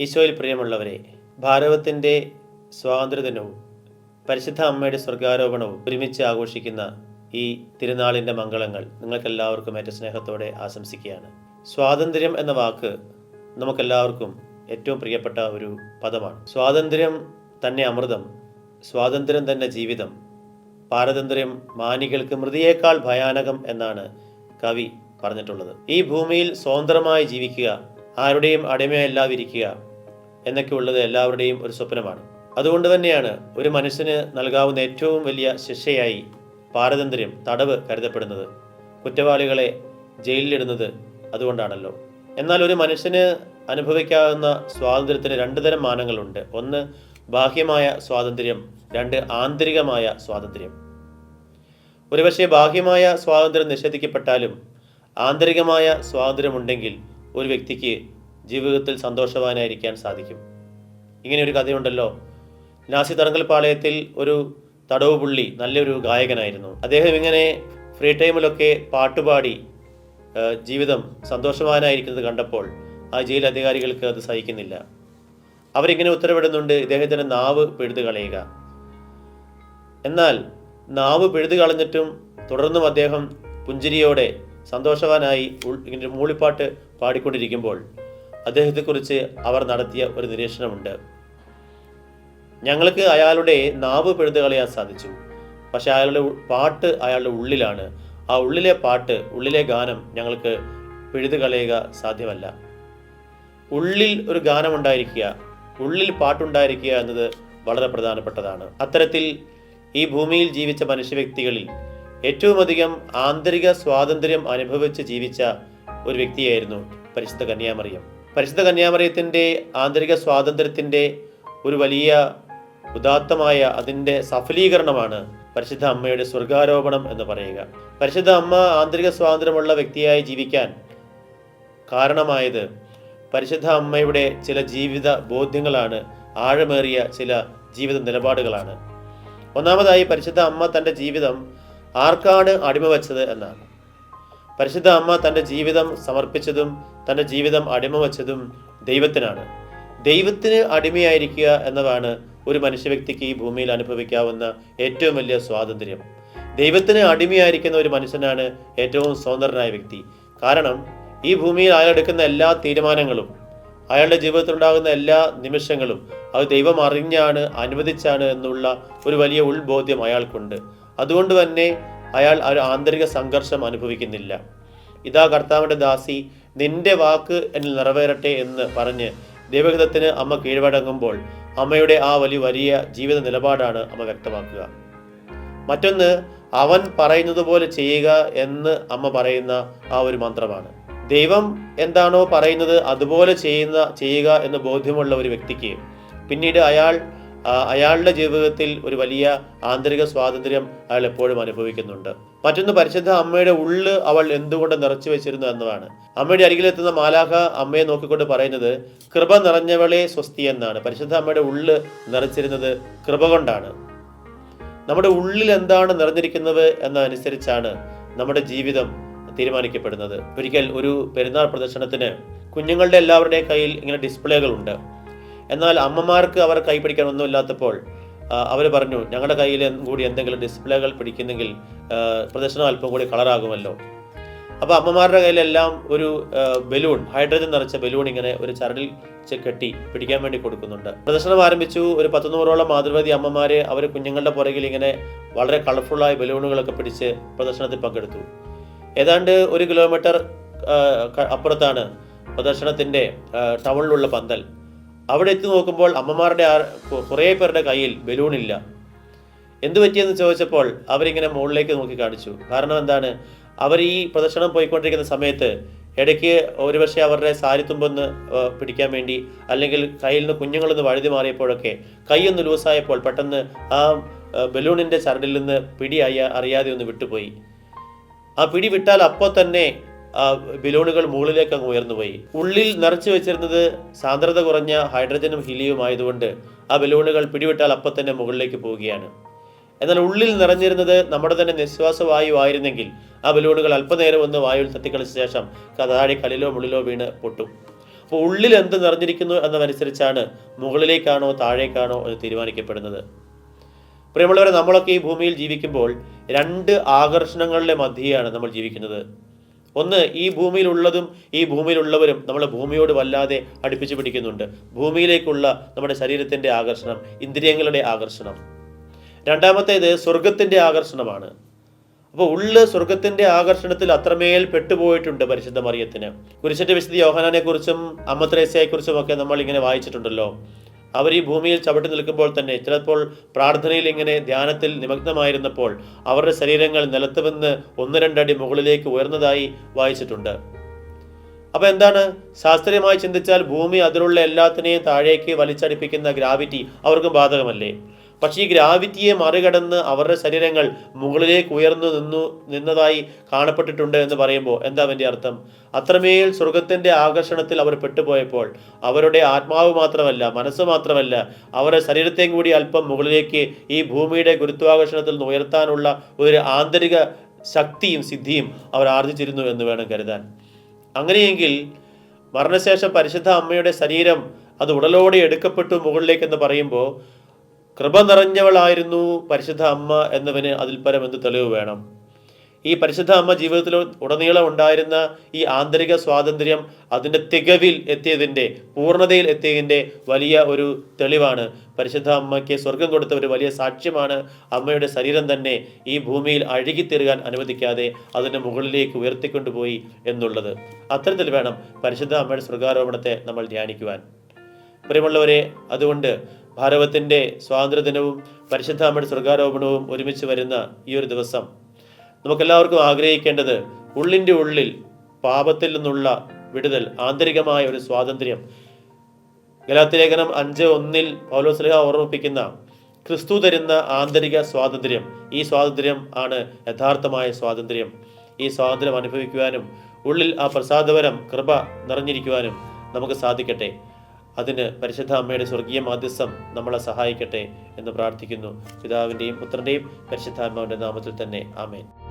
ഈശോയിൽ പ്രിയമുള്ളവരെ ഭാരതത്തിന്റെ സ്വാതന്ത്ര്യദിനവും പരിശുദ്ധ അമ്മയുടെ സ്വർഗാരോപണവും ഒരുമിച്ച് ആഘോഷിക്കുന്ന ഈ തിരുനാളിന്റെ മംഗളങ്ങൾ നിങ്ങൾക്കെല്ലാവർക്കും ഏറ്റവും സ്നേഹത്തോടെ ആശംസിക്കുകയാണ്. സ്വാതന്ത്ര്യം എന്ന വാക്ക് നമുക്കെല്ലാവർക്കും ഏറ്റവും പ്രിയപ്പെട്ട ഒരു പദമാണ്. സ്വാതന്ത്ര്യം തന്നെ അമൃതം സ്വാതന്ത്ര്യം തന്നെ ജീവിതം പാരതന്ത്ര്യം മാനികൾക്ക് മൃതിയേക്കാൾ ഭയാനകം എന്നാണ് കവി പറഞ്ഞിട്ടുള്ളത്. ഈ ഭൂമിയിൽ സ്വതന്ത്രമായി ജീവിക്കുക ആരുടെയും അടിമയല്ലാതിരിക്കുക എന്നൊക്കെ ഉള്ളത് എല്ലാവരുടെയും ഒരു സ്വപ്നമാണ്. അതുകൊണ്ട് തന്നെയാണ് ഒരു മനുഷ്യന് നൽകാവുന്ന ഏറ്റവും വലിയ ശിക്ഷയായി പാരതന്ത്ര്യം തടവ് കരുതപ്പെടുന്നത്. കുറ്റവാളികളെ ജയിലിലിടുന്നത് അതുകൊണ്ടാണല്ലോ. എന്നാൽ ഒരു മനുഷ്യന് അനുഭവിക്കാവുന്ന സ്വാതന്ത്ര്യത്തിന് രണ്ട് തരം മാനങ്ങളുണ്ട്. ഒന്ന് ബാഹ്യമായ സ്വാതന്ത്ര്യം. രണ്ട് ആന്തരികമായ സ്വാതന്ത്ര്യം. ഒരുപക്ഷെ ബാഹ്യമായ സ്വാതന്ത്ര്യം നിഷേധിക്കപ്പെട്ടാലും ആന്തരികമായ സ്വാതന്ത്ര്യമുണ്ടെങ്കിൽ ഒരു വ്യക്തിക്ക് ജീവിതത്തിൽ സന്തോഷവാനായിരിക്കാൻ സാധിക്കും. ഇങ്ങനെ ഒരു കഥയുണ്ടല്ലോ. നാസി തറങ്കൽപ്പാളയത്തിൽ ഒരു തടവുപുള്ളി നല്ലൊരു ഗായകനായിരുന്നു. അദ്ദേഹം ഇങ്ങനെ ഫ്രീ ടൈമിലൊക്കെ പാട്ടുപാടി ജീവിതം സന്തോഷവാനായിരിക്കുന്നത് കണ്ടപ്പോൾ ആ ജയിൽ അധികാരികൾക്ക് അത് സഹിക്കുന്നില്ല. അവരിങ്ങനെ ഉത്തരവിടുന്നുണ്ട് ഇദ്ദേഹത്തിന്റെ നാവ് പിഴുതു കളയുക. എന്നാൽ നാവ് പിഴുതു കളഞ്ഞിട്ടും തുടർന്നും അദ്ദേഹം പുഞ്ചിരിയോടെ സന്തോഷവാനായി ഇങ്ങനെ മൂളിപ്പാട്ട് പാടിക്കൊണ്ടിരിക്കുമ്പോൾ അദ്ദേഹത്തെക്കുറിച്ച് അവർ നടത്തിയ ഒരു നിരീക്ഷണമുണ്ട്. ഞങ്ങൾക്ക് അയാളുടെ നാവ് പെഴുതു കളയാൻ സാധിച്ചു. പക്ഷെ അയാളുടെ പാട്ട് അയാളുടെ ഉള്ളിലാണ്. ആ ഉള്ളിലെ പാട്ട് ഉള്ളിലെ ഗാനം ഞങ്ങൾക്ക് പിഴുതു കളയുക സാധ്യമല്ല. ഉള്ളിൽ ഒരു ഗാനമുണ്ടായിരിക്കുക ഉള്ളിൽ പാട്ടുണ്ടായിരിക്കുക എന്നത് വളരെ പ്രധാനപ്പെട്ടതാണ്. അത്തരത്തിൽ ഈ ഭൂമിയിൽ ജീവിച്ച മനുഷ്യ വ്യക്തികളിൽ ഏറ്റവും അധികം ആന്തരിക സ്വാതന്ത്ര്യം അനുഭവിച്ച് ജീവിച്ച ഒരു വ്യക്തിയായിരുന്നു പരിശുദ്ധ കന്യാമറിയം. പരിശുദ്ധ കന്യാമറിയത്തിന്റെ ആന്തരിക സ്വാതന്ത്ര്യത്തിന്റെ ഒരു വലിയ ഉദാത്തമായ അതിന്റെ സഫലീകരണമാണ് പരിശുദ്ധ അമ്മയുടെ സ്വർഗാരോപണം എന്ന് പറയുക. പരിശുദ്ധ അമ്മ ആന്തരിക സ്വാതന്ത്ര്യമുള്ള വ്യക്തിയായി ജീവിക്കാൻ കാരണമായത് പരിശുദ്ധ അമ്മയുടെ ചില ജീവിത ബോധ്യങ്ങളാണ്. ആഴമേറിയ ചില ജീവിത നിലപാടുകളാണ്. ഒന്നാമതായി പരിശുദ്ധ അമ്മ തന്റെ ജീവിതം ആർക്കാണ് അടിമ വച്ചത് എന്നാണ്. പരിശുദ്ധ അമ്മ തന്റെ ജീവിതം സമർപ്പിച്ചതും തന്റെ ജീവിതം അടിമ വച്ചതും ദൈവത്തിനാണ്. ദൈവത്തിന് അടിമയായിരിക്കുക എന്നതാണ് ഒരു മനുഷ്യ വ്യക്തിക്ക് ഈ ഭൂമിയിൽ അനുഭവിക്കാവുന്ന ഏറ്റവും വലിയ സ്വാതന്ത്ര്യം. ദൈവത്തിന് അടിമയായിരിക്കുന്ന ഒരു മനുഷ്യനാണ് ഏറ്റവും സ്വതന്ത്രനായ വ്യക്തി. കാരണം ഈ ഭൂമിയിൽ അയാൾ എടുക്കുന്ന എല്ലാ തീരുമാനങ്ങളും അയാളുടെ ജീവിതത്തിലുണ്ടാകുന്ന എല്ലാ നിമിഷങ്ങളും അത് ദൈവം അറിഞ്ഞാണ് അനുവദിച്ചാണ് എന്നുള്ള ഒരു വലിയ ഉൾബോധ്യം അയാൾക്കുണ്ട്. അതുകൊണ്ട് തന്നെ അയാൾ ഒരു ആന്തരിക സംഘർഷം അനുഭവിക്കുന്നില്ല. ഇതാ കർത്താവിന്റെ ദാസി നിന്റെ വാക്ക് എന്നിൽ നിറവേറട്ടെ എന്ന് പറഞ്ഞ് ദൈവഹിതത്തിന് അമ്മ കീഴ്വടങ്ങുമ്പോൾ അമ്മയുടെ ആ വലിയ വലിയ ജീവിത നിലപാടാണ് അമ്മ വ്യക്തമാക്കുക. മറ്റൊന്ന് അവൻ പറയുന്നത് പോലെ ചെയ്യുക എന്ന് അമ്മ പറയുന്ന ആ ഒരു മന്ത്രമാണ്. ദൈവം എന്താണോ പറയുന്നത് അതുപോലെ ചെയ്യുന്ന ചെയ്യുക എന്ന് ബോധ്യമുള്ള ഒരു വ്യക്തിക്ക് പിന്നീട് അയാൾ അയാളുടെ ജീവിതത്തിൽ ഒരു വലിയ ആന്തരിക സ്വാതന്ത്ര്യം അയാൾ എപ്പോഴും അനുഭവിക്കുന്നുണ്ട്. മറ്റൊന്ന് പരിശുദ്ധ അമ്മയുടെ ഉള്ള് അവൾ എന്തുകൊണ്ട് നിറച്ചു വെച്ചിരുന്നു എന്നതാണ്. അമ്മയുടെ അരികിലെത്തുന്ന മാലാഖ അമ്മയെ നോക്കിക്കൊണ്ട് പറയുന്നത് കൃപ നിറഞ്ഞവളെ സ്വസ്തി എന്നാണ്. പരിശുദ്ധ അമ്മയുടെ ഉള്ള് നിറച്ചിരുന്നത് കൃപ കൊണ്ടാണ്. നമ്മുടെ ഉള്ളിൽ എന്താണ് നിറഞ്ഞിരിക്കുന്നത് എന്നതനുസരിച്ചാണ് നമ്മുടെ ജീവിതം തീരുമാനിക്കപ്പെടുന്നത്. ഒരിക്കൽ ഒരു പെരുന്നാൾ പ്രദർശനത്തിന് കുഞ്ഞുങ്ങളുടെ എല്ലാവരുടെയും കയ്യിൽ ഇങ്ങനെ ഡിസ്പ്ലേകളുണ്ട് എന്നാൽ അമ്മമാർക്ക് അവർ കൈ പിടിക്കാൻ ഒന്നുമില്ലാത്തപ്പോൾ അവർ പറഞ്ഞു ഞങ്ങളുടെ കയ്യിൽ കൂടി എന്തെങ്കിലും ഡിസ്പ്ലേകൾ പിടിക്കുന്നെങ്കിൽ പ്രദർശനം അല്പം കൂടി കളറാകുമല്ലോ അപ്പോൾ അമ്മമാരുടെ കയ്യിലെല്ലാം ഒരു ബലൂൺ ഹൈഡ്രജൻ നിറച്ച ബലൂൺ ഇങ്ങനെ ഒരു ചരടിൽ കെട്ടി പിടിക്കാൻ വേണ്ടി കൊടുക്കുന്നുണ്ട്. പ്രദർശനം ആരംഭിച്ചു ഒരു പത്ത് നൂറോളം മാതൃവതി അമ്മമാര് അവർ കുഞ്ഞുങ്ങളുടെ പുറകിൽ ഇങ്ങനെ വളരെ കളർഫുള്ളായ ബലൂണുകളൊക്കെ പിടിച്ച് പ്രദർശനത്തിൽ പങ്കെടുത്തു. ഏതാണ്ട് ഒരു കിലോമീറ്റർ അപ്പുറത്താണ് പ്രദർശനത്തിന്റെ ടൗണിലുള്ള പന്തൽ. അവിടെ എത്തി നോക്കുമ്പോൾ അമ്മമാരുടെ കുറേ പേരുടെ കയ്യിൽ ബലൂണില്ല. എന്തു പറ്റിയെന്ന് ചോദിച്ചപ്പോൾ അവരിങ്ങനെ മുകളിലേക്ക് നോക്കി കാണിച്ചു. കാരണം എന്താണ്? അവർ ഈ പ്രദർശനം പോയിക്കൊണ്ടിരിക്കുന്ന സമയത്ത് ഇടയ്ക്ക് ഒരുപക്ഷെ അവരുടെ സാരിത്തുമ്പൊന്ന് പിടിക്കാൻ വേണ്ടി അല്ലെങ്കിൽ കയ്യിൽ നിന്ന് കുഞ്ഞുങ്ങളൊന്ന് വഴുതി മാറിയപ്പോഴൊക്കെ കൈയൊന്ന് ലൂസായപ്പോൾ പെട്ടെന്ന് ആ ബലൂണിന്റെ ചരടിൽ നിന്ന് പിടി അറിയാതെ ഒന്ന് വിട്ടുപോയി. ആ പിടി വിട്ടാൽ അപ്പോൾ തന്നെ ബലൂണുകൾ മുകളിലേക്ക് അങ്ങ് ഉയർന്നുപോയി ഉള്ളിൽ നിറച്ചു വെച്ചിരുന്നത് സാന്ദ്രത കുറഞ്ഞ ഹൈഡ്രജനും ഹീലിയും ആയതുകൊണ്ട് ആ ബലൂണുകൾ പിടിവിട്ടാൽ അപ്പം തന്നെ മുകളിലേക്ക് പോവുകയാണ്. എന്നാൽ ഉള്ളിൽ നിറഞ്ഞിരുന്നത് നമ്മുടെ തന്നെ നിശ്വാസവായു ആയിരുന്നെങ്കിൽ ആ ബലൂണുകൾ അല്പനേരം ഒന്ന് വായുവിൽ തട്ടിക്കളിച്ച ശേഷം കഥാടി കല്ലിലോ മുള്ളിലോ വീണ് പൊട്ടും. അപ്പോൾ ഉള്ളിൽ എന്ത് നിറഞ്ഞിരിക്കുന്നു എന്നതനുസരിച്ചാണ് മുകളിലേക്കാണോ താഴേക്കാണോ എന്ന് തീരുമാനിക്കപ്പെടുന്നത്. പ്രിയമുള്ളവരെ നമ്മളൊക്കെ ഈ ഭൂമിയിൽ ജീവിക്കുമ്പോൾ രണ്ട് ആകർഷണങ്ങളുടെ മധ്യയാണ് നമ്മൾ ജീവിക്കുന്നത്. ഒന്ന് ഈ ഭൂമിയിലുള്ളതും ഈ ഭൂമിയിലുള്ളവരും നമ്മളെ ഭൂമിയോട് വല്ലാതെ അടുപ്പിച്ചു പിടിക്കുന്നുണ്ട്. ഭൂമിയിലേക്കുള്ള നമ്മുടെ ശരീരത്തിന്റെ ആകർഷണം ഇന്ദ്രിയങ്ങളുടെ ആകർഷണം. രണ്ടാമത്തേത് സ്വർഗത്തിന്റെ ആകർഷണമാണ്. അപ്പോൾ ഉള്ള് സ്വർഗത്തിന്റെ ആകർഷണത്തിൽ അത്രമേൽ പെട്ടുപോയിട്ടുണ്ട് പരിശുദ്ധ മറിയത്തിന്. കുരിശിന്റെ വിശുദ്ധ യോഹനാനെക്കുറിച്ചും അമ്മത്രേസയെക്കുറിച്ചും ഒക്കെ നമ്മൾ ഇങ്ങനെ വായിച്ചിട്ടുണ്ടല്ലോ. അവർ ഈ ഭൂമിയിൽ ചവിട്ടി നിൽക്കുമ്പോൾ തന്നെ ചിലപ്പോൾ പ്രാർത്ഥനയിൽ ഇങ്ങനെ ധ്യാനത്തിൽ നിമഗ്നമായിരുന്നപ്പോൾ അവരുടെ ശരീരങ്ങൾ നിലത്ത് നിന്ന് ഒന്ന് രണ്ടടി മുകളിലേക്ക് ഉയർന്നതായി വായിച്ചിട്ടുണ്ട്. അപ്പോൾ എന്താണ്? ശാസ്ത്രീയമായി ചിന്തിച്ചാൽ ഭൂമി അതിലുള്ള എല്ലാത്തിനെയും താഴേക്ക് വലിച്ചടിപ്പിക്കുന്ന ഗ്രാവിറ്റി അവർക്കും ബാധകമല്ലേ? പക്ഷേ ഈ ഗ്രാവിറ്റിയെ മറികടന്ന് അവരുടെ ശരീരങ്ങൾ മുകളിലേക്ക് ഉയർന്നു നിന്നു നിന്നതായി കാണപ്പെട്ടിട്ടുണ്ട് എന്ന് പറയുമ്പോൾ എന്താ അവന്റെ അർത്ഥം? അത്രമേൽ സ്വർഗത്തിന്റെ ആകർഷണത്തിൽ അവർ പെട്ടുപോയപ്പോൾ അവരുടെ ആത്മാവ് മാത്രമല്ല മനസ്സ് മാത്രമല്ല അവരുടെ ശരീരത്തെയും കൂടി അല്പം മുകളിലേക്ക് ഈ ഭൂമിയുടെ ഗുരുത്വാകർഷണത്തിൽ നിന്ന് ഉയർത്താനുള്ള ഒരു ആന്തരിക ശക്തിയും സിദ്ധിയും അവർ ആർജിച്ചിരുന്നു എന്ന് വേണം കരുതാൻ. അങ്ങനെയെങ്കിൽ മരണശേഷം പരിശുദ്ധ അമ്മയുടെ ശരീരം അത് ഉടലോടെ എടുക്കപ്പെട്ടു മുകളിലേക്ക് എന്ന് പറയുമ്പോൾ കൃപ നിറഞ്ഞവളായിരുന്നു പരിശുദ്ധ അമ്മ എന്നവന് അതിൽ പരം എന്ത് തെളിവ് വേണം? ഈ പരിശുദ്ധ അമ്മ ജീവിതത്തിൽ ഉടനീളം ഉണ്ടായിരുന്ന ഈ ആന്തരിക സ്വാതന്ത്ര്യം അതിന്റെ തികവിൽ എത്തിയതിന്റെ പൂർണതയിൽ എത്തിയതിന്റെ വലിയ ഒരു തെളിവാണ്. പരിശുദ്ധ അമ്മയ്ക്ക് സ്വർഗം കൊടുത്ത ഒരു വലിയ സാക്ഷ്യമാണ് അമ്മയുടെ ശരീരം തന്നെ ഈ ഭൂമിയിൽ അഴുകിത്തീരുകാൻ അനുവദിക്കാതെ അതിന്റെ മുകളിലേക്ക് ഉയർത്തിക്കൊണ്ടുപോയി എന്നുള്ളത്. അത്തരത്തിൽ വേണം പരിശുദ്ധ അമ്മയുടെ സ്വർഗാരോപണത്തെ നമ്മൾ ധ്യാനിക്കുവാൻ. പ്രിയമുള്ളവരെ അതുകൊണ്ട് ഭാരവത്തിന്റെ സ്വാതന്ത്ര്യദിനവും പരിശുദ്ധാമയുടെ സ്വർഗാരോപണവും ഒരുമിച്ച് വരുന്ന ഈ ഒരു ദിവസം നമുക്കെല്ലാവർക്കും ആഗ്രഹിക്കേണ്ടത് ഉള്ളിന്റെ ഉള്ളിൽ പാപത്തിൽ നിന്നുള്ള വിടുതൽ ആന്തരികമായ ഒരു സ്വാതന്ത്ര്യം. ഗലാത്തിലേഖനം അഞ്ച് ഒന്നിൽ പൗലോസ്ലിഹ ഓർമ്മിപ്പിക്കുന്ന ക്രിസ്തു തരുന്ന ആന്തരിക സ്വാതന്ത്ര്യം. ഈ സ്വാതന്ത്ര്യം ആണ് യഥാർത്ഥമായ സ്വാതന്ത്ര്യം. ഈ സ്വാതന്ത്ര്യം അനുഭവിക്കുവാനും ഉള്ളിൽ ആ പ്രസാദപരം കൃപ നിറഞ്ഞിരിക്കുവാനും നമുക്ക് സാധിക്കട്ടെ. അതിന് പരിശുദ്ധ അമ്മയുടെ സ്വർഗീയ മാധ്യസ്ഥം നമ്മളെ സഹായിക്കട്ടെ എന്ന് പ്രാർത്ഥിക്കുന്നു. പിതാവിന്റെയും പുത്രന്റെയും പരിശുദ്ധാത്മാവിന്റെ നാമത്തിൽ തന്നെ. ആമേൻ.